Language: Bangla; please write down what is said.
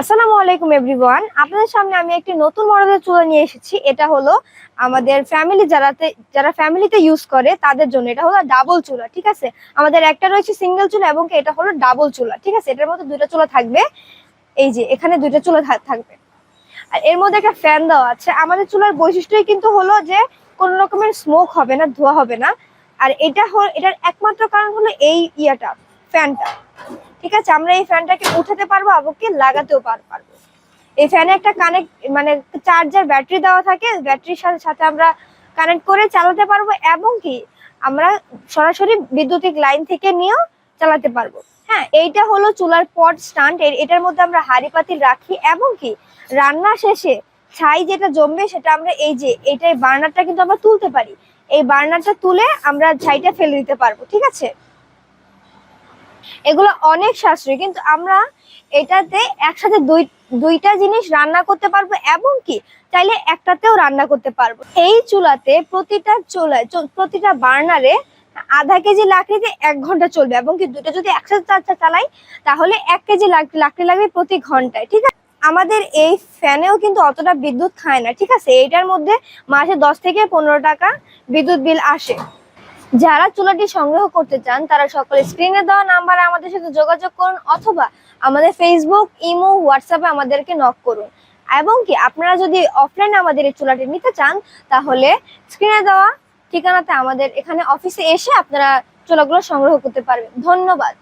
আসসালামু আলাইকুম এভরিওয়ান। আপনাদের সামনে আমি একটি নতুন মডেলের চুলা নিয়ে এসেছি। এটা হলো আমাদের ফ্যামিলি যারাতে, যারা ফ্যামিলিতে ইউজ করে, তাদের জন্য। এটা হলো ডাবল চুলা, ঠিক আছে? আমাদের একটা রয়েছে সিঙ্গেল চুলা এবং এটা হলো ডাবল চুলা, ঠিক আছে? এটার মধ্যে দুইটা চুলা থাকবে। এই যে, এখানে দুইটা চুলা থাকবে। আর এর মধ্যে একটা ফ্যান দেওয়া আছে। আমাদের চুলার বৈশিষ্ট্যই কিন্তু হলো যে, কোনো রকমের স্মোক হবে না, ধোয়া হবে না। আর এটা হল এটার একমাত্র কারণ হলো এই ইয়াটা ফ্যানটা ঠিক আছে, আমরা এই ফ্যানটাকে উঠাতে পারব এবং কি লাগাতেও পারব। এই ফ্যানে একটা কানেক্ট মানে চার্জার ব্যাটারি দেওয়া থাকে ব্যাটারির সাথে সাথে আমরা কানেক্ট করে চালাতে পারব এবং কি, আমরা সরাসরি বৈদ্যুতিক লাইন থেকে নিয়েও চালাতে পারব। হ্যাঁ এইটা হলো চুলার পট স্ট্যান্ড এটার মধ্যে আমরা হাঁড়ি পাতিল রাখি এবং কি, রান্না শেষে ছাই যেটা জমবে সেটা আমরা এই যে এইটাই বার্নারটা কিন্তু আমরা তুলতে পারি। এই বার্নারটা তুলে আমরা ছাইটা ফেলে দিতে পারব, ঠিক আছে? এগুলো অনেক সাশ্রয়ী, কিন্তু আমরা এটাতে একসাথে দুই, দুইটা জিনিস রান্না করতে পারব এবং কি, চাইলে একটাতেও রান্না করতে পারব। এই চুলাতে প্রতিটা চুলায়, চ- প্রতিটা বার্নারে আধা কেজি লাকড়িতে এক ঘণ্টা চলবে এবং কি দুটো যদি একসাথে চালাই, তাহলে এক কেজি লাক- লাকড়ি লাগবে প্রতি ঘন্টায়, ঠিক আছে? আমাদের এই ফ্যানেও কিন্তু অতটা বিদ্যুৎ খায় না, ঠিক আছে? এইটার মধ্যে মাসে দশ থেকে পনেরো টাকা বিদ্যুৎ বিল আসে। যারা চুলাটি সংগ্রহ করতে চান, তারা সকলে স্ক্রিনে দেওয়া নাম্বারে আমাদের সাথে যোগাযোগ করুন অথবা আমাদের ফেসবুক ইমো হোয়াটসঅ্যাপে আমাদেরকে নক করুন। এবং কি, আপনারা যদি অফলাইনে আমাদের এই চুলাটি নিতে চান, তাহলে স্ক্রিনে দেওয়া ঠিকানাতে আমাদের এখানে অফিসে এসে আপনারা চুলাগুলো সংগ্রহ করতে পারবেন। ধন্যবাদ।